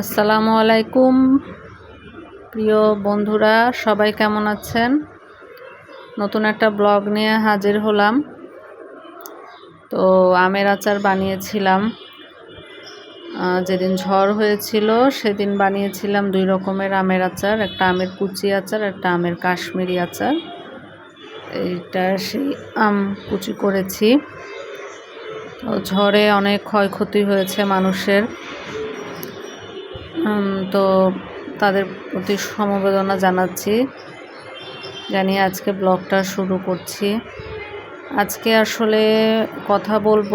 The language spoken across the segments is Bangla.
আসসালামু আলাইকুম। প্রিয় বন্ধুরা, সবাই কেমন আছেন? নতুন একটা ব্লগ নিয়ে হাজির হলাম। তো আমের আচার বানিয়েছিলাম। যেদিন ঝড় হয়েছিল, সেদিন বানিয়েছিলাম দুই রকমের আমের আচার, একটা আমের কুচি আচার, একটা আমের কাশ্মীরি আচার। এইটা সেই আম কুচি করেছি। ঝড়ে অনেক ক্ষয়ক্ষতি হয়েছে মানুষের। তো তাদের প্রতি সমবেদনা জানাচ্ছি। জানিয়ে আজকে ব্লগটা শুরু করছি। আজকে আসলে কথা বলব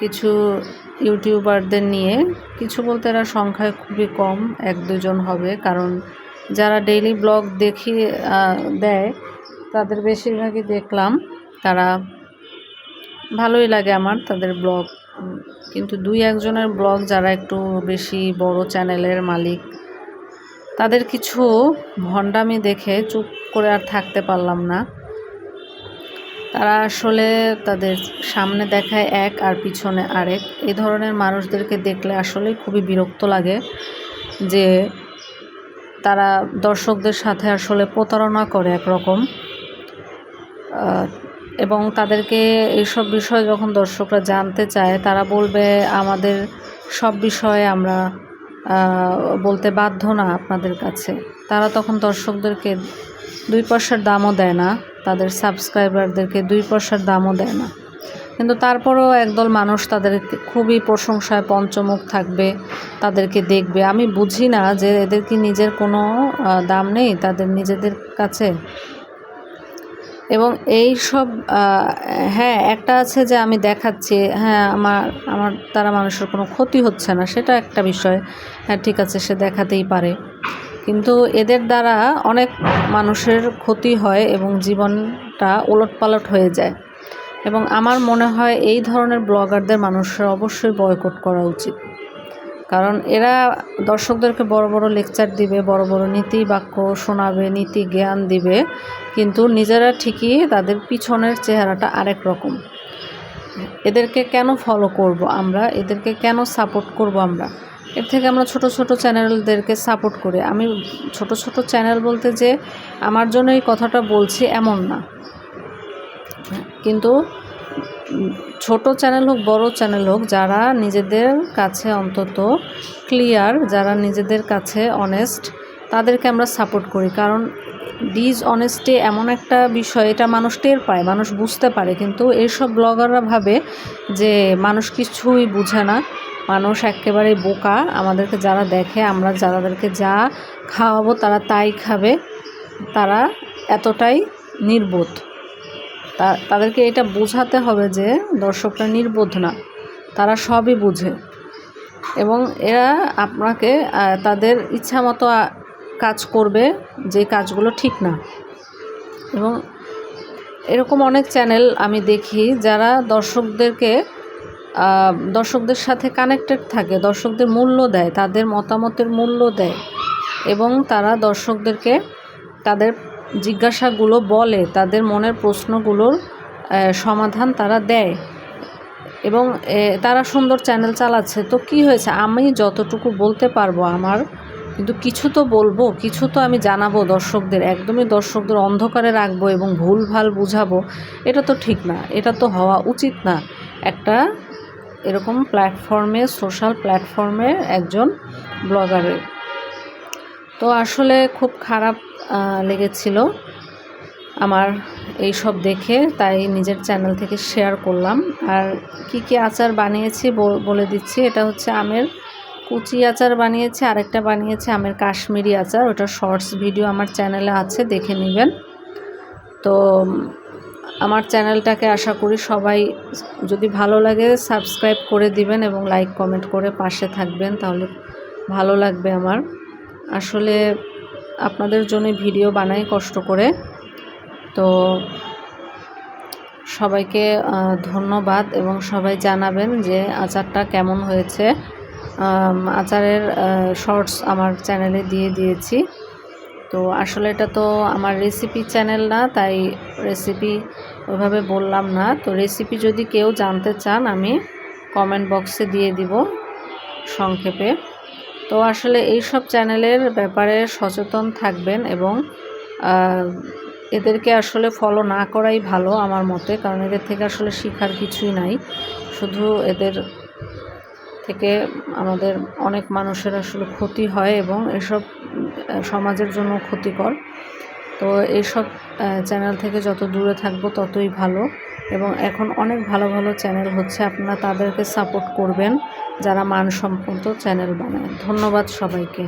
কিছু ইউটিউবারদের নিয়ে। কিছু বলতে এরা সংখ্যায় খুবই কম, এক দুজন হবে। কারণ যারা ডেইলি ব্লগ দেখি দেয়, তাদের বেশিরভাগই দেখলাম। তারা ভালোই লাগে আমার তাদের ব্লগ। কিন্তু দুই একজনের ব্লগ যারা একটু বেশি বড় চ্যানেলের মালিক, তাদের কিছু ভণ্ডামি দেখে চুপ করে আর থাকতে পারলাম না। তারা আসলে তাদের সামনে দেখায় এক আর পিছনে আরেক। এই ধরনের মানুষদেরকে দেখলে আসলে খুবই বিরক্ত লাগে যে তারা দর্শকদের সাথে আসলে প্রতারণা করে একরকম। এবং তাদেরকে এইসব বিষয় যখন দর্শকরা জানতে চায়, তারা বলবে, আমাদের সব বিষয়ে আমরা বলতে বাধ্য না আপনাদের কাছে। তারা তখন দর্শকদেরকে দুই পয়সার দামও দেয় না, তাদের সাবস্ক্রাইবারদেরকে দুই পয়সার দামও দেয় না। কিন্তু তারপরেও একদল মানুষ তাদের খুবই প্রশংসায় পঞ্চমুখ থাকবে, তাদেরকে দেখবে। আমি বুঝি না যে এদের কি নিজের কোনো দাম নেই তাদের নিজেদের কাছে? এবং এই সব হ্যাঁ একটা আছে যে আমি দেখাচ্ছি হ্যাঁ আমার আমার দ্বারা মানুষের কোনো ক্ষতি হচ্ছে না, সেটা একটা বিষয় হ্যাঁ ঠিক আছে, সে দেখাতেই পারে। কিন্তু এদের দ্বারা অনেক মানুষের ক্ষতি হয় এবং জীবনটা ওলটপালট হয়ে যায়। এবং আমার মনে হয় এই ধরনের ব্লগারদের মানুষের অবশ্যই বয়কট করা উচিত। কারণ এরা দর্শকদেরকে বড় বড় লেকচার দিবে, বড় বড় নীতি বাক্য শোনাবে, নীতি জ্ঞান দিবে, কিন্তু নিজেরা ঠিকই তাদের পিছনের চেহারাটা আরেক রকম। এদেরকে কেন ফলো করব আমরা? এদেরকে কেন সাপোর্ট করব আমরা? এর থেকে আমরা ছোট ছোট চ্যানেলদেরকে সাপোর্ট করি। আমি ছোট ছোট চ্যানেল বলতে যে, আমার জন্য এই কথাটা বলছি এমন না। কিন্তু ছোট চ্যানেল হোক, বড় চ্যানেল হোক, যারা নিজেদের কাছে অন্তত ক্লিয়ার, যারা নিজেদের কাছে অনেস্ট তাদেরকে আমরা সাপোর্ট করি। কারণ ডিজ অনেস্টি এমন একটা বিষয়, এটা মানুষ টের পায়, মানুষ বুঝতে পারে। কিন্তু এইসব ব্লগাররা ভাবে যে মানুষ কিছুই বুঝে না, মানুষ একেবারে বোকা। আমাদেরকে যারা দেখে, আমরা যাদেরকে যা খাওয়াবো, তারা তাই খাবে। তারা এতটাই নির্বোধ। তা, তাদেরকে এটা বোঝাতে হবে যে দর্শকরা নির্বোধ না, তারা সবই বুঝে। এবং এরা আপনাকে তাদের ইচ্ছা মতো কাজ করবে যে কাজগুলো ঠিক না। এবং এরকম অনেক চ্যানেল আমি দেখি যারা দর্শকদেরকে দর্শকদের সাথে কানেক্টেড থাকে, দর্শকদের মূল্য দেয়, তাদের মতামতের মূল্য দেয়। এবং তারা দর্শকদেরকে তাদের জিজ্ঞাসাগুলো বলে, তাদের মনের প্রশ্নগুলোর সমাধান তারা দেয়। এবং তারা সুন্দর চ্যানেল চালাচ্ছে। তো কি হয়েছে? আমি যতটুকু বলতে পারব আমার, কিন্তু কিছু তো বলব, কিছু তো আমি জানাব দর্শকদের, একদমই দর্শকদের অন্ধকারে রাখব এবং ভুল ভালো বুঝাবো, এটা তো ঠিক না, এটা তো হওয়া উচিত না। একটা এরকম প্ল্যাটফর্মে সোশ্যাল প্ল্যাটফর্মে একজন ব্লগারের তো আসলে খুব খারাপ লেগেছিল আমার এই সব দেখে, তাই নিজের চ্যানেল থেকে শেয়ার করলাম। আর কি কি আচার বানিয়েছি বলে দিচ্ছি, এটা হচ্ছে আমের কুচি আচার বানিয়েছি, আরেকটা বানিয়েছি আমের কাশ্মীরি আচার, ওটা শর্টস ভিডিও আমার চ্যানেলে আছে, দেখে নেবেন। তো, আমার চ্যানেলটাকে আশা করি সবাই যদি ভালো লাগে সাবস্ক্রাইব করে দিবেন এবং লাইক কমেন্ট করে পাশে থাকবেন, তাহলে ভালো লাগবে আমার। আসলে আপনাদের জন্য ভিডিও বানাই কষ্ট করে। তো সবাইকে ধন্যবাদ এবং সবাই জানাবেন যে আচারটা কেমন হয়েছে। আচারের শর্টস আমার চ্যানেলে দিয়ে দিয়েছি। তো আসলে এটা তো আমার রেসিপি চ্যানেল না, তাই রেসিপি ওইভাবে বললাম না। তো রেসিপি যদি কেউ জানতে চান, আমি কমেন্ট বক্সে দিয়ে দিব সংক্ষেপে। তো আসলে এই সব চ্যানেলের ব্যাপারে সচেতন থাকবেন এবং এদেরকে আসলে ফলো না করাই ভালো আমার মতে, কারণ এদের থেকে আসলে শেখার কিছুই নাই। শুধু এদের থেকে আমাদের অনেক মানুষের আসলে ক্ষতি হয় এবং এসব সমাজের জন্য ক্ষতিকর। তো এইসব চ্যানেল থেকে যত দূরে থাকব ততই ভালো। এবং এখন অনেক ভালো ভালো চ্যানেল হচ্ছে, আপনারা তাদেরকে সাপোর্ট করবেন যারা মানসম্পন্ন চ্যানেল বানায়। ধন্যবাদ সবাইকে।